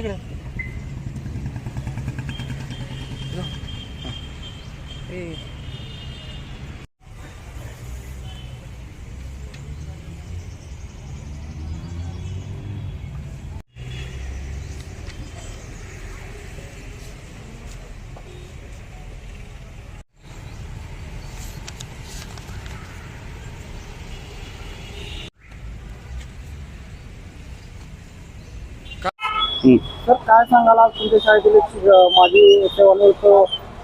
तिकडे. ए. सर काय सांगाल आज तुमच्या शाळेतील एक माजी सेवानिवृत्त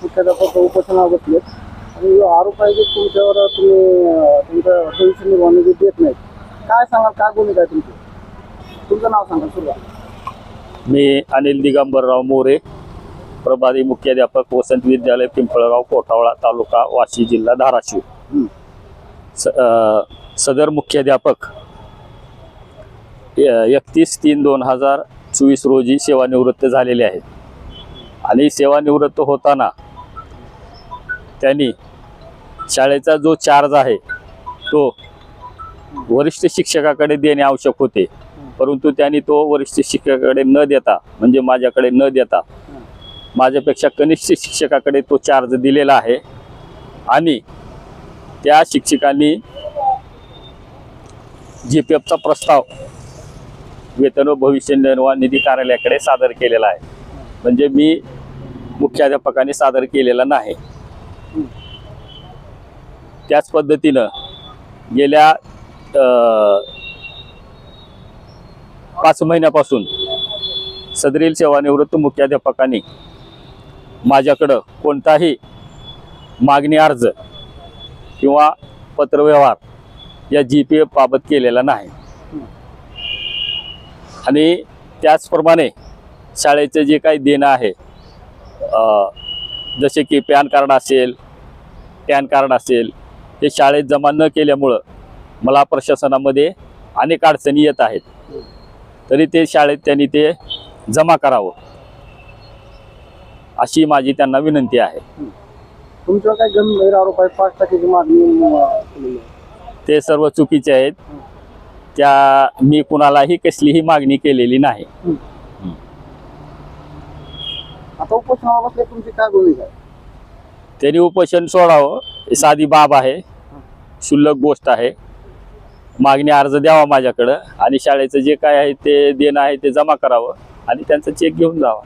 मुख्याध्यापक उपोषणावर बसले आणि आरोप आहे की तुमच्यावर तुम्ही अं, तुमचं भविष्य निर्वाह निधी देत नाही काय सांगाल? काय भूमिका आहे तुमची? तुमचं नाव सांगा सुरुवात. मी अनिल दिगंबरराव मोरे प्रभारी मुख्याध्यापक वसंत विद्यालय पिंपळगाव कोठावळा तालुका वाशी जिल्हा धाराशिव. हं. सदर मुख्याध्यापक एकतीस तीन दोन हजार चोवीस रोजी सेवानिवृत्त झालेले आहेत. आणि सेवानिवृत्त होताना त्यांनी शाळेचा जो चार्ज आहे तो वरिष्ठ शिक्षकाकडे देणे आवश्यक होते. परंतु त्यांनी तो वरिष्ठ शिक्षकाकडे न देता म्हणजे माझ्याकडे न देता माझ्यापेक्षा कनिष्ठ शिक्षकाकडे तो चार्ज दिलेला आहे. आणि त्या शिक्षकांनी जी पी एफचा प्रस्ताव वेतन व भविष्य निर्वाह निधी कार्यालयाकडे सादर केलेला आहे. म्हणजे मी मुख्याध्यापकाने सादर केलेला नाही. त्याच पद्धतीनं गेल्या पाच महिन्यापासून सदरील सेवानिवृत्त मुख्याध्यापकांनी माझ्याकडं कोणताही मागणी अर्ज किंवा पत्रव्यवहार या जी पी एफ बाबत केलेला नाही. आणि त्याचप्रमाणे शाळेचं जे काही देणं आहे जसे की पॅन कार्ड असेल पॅन कार्ड असेल ते शाळेत जमा न केल्यामुळं मला प्रशासनामध्ये अनेक अडचणी येत आहेत. तरी ते शाळेत त्यांनी ते जमा करावं अशी माझी त्यांना विनंती आहे. तुमच्यावर काय गंभीर आरोप आहे? पाच टक्क्याची मागणी आहे. ते सर्व चुकीचे आहेत. त्या मी कुणालाही कसलीही मागणी केलेली नाही. आता उपोषणावर बसले तुमची काय भूमिका आहे? त्यांनी उपोषण सोडावं साधी बाब आहे. क्षुल्लक गोष्ट आहे. मागणी अर्ज द्यावा माझ्याकडं आणि शाळेचं जे काय आहे ते देणं आहे ते जमा करावं आणि त्यांचा चेक घेऊन जावा.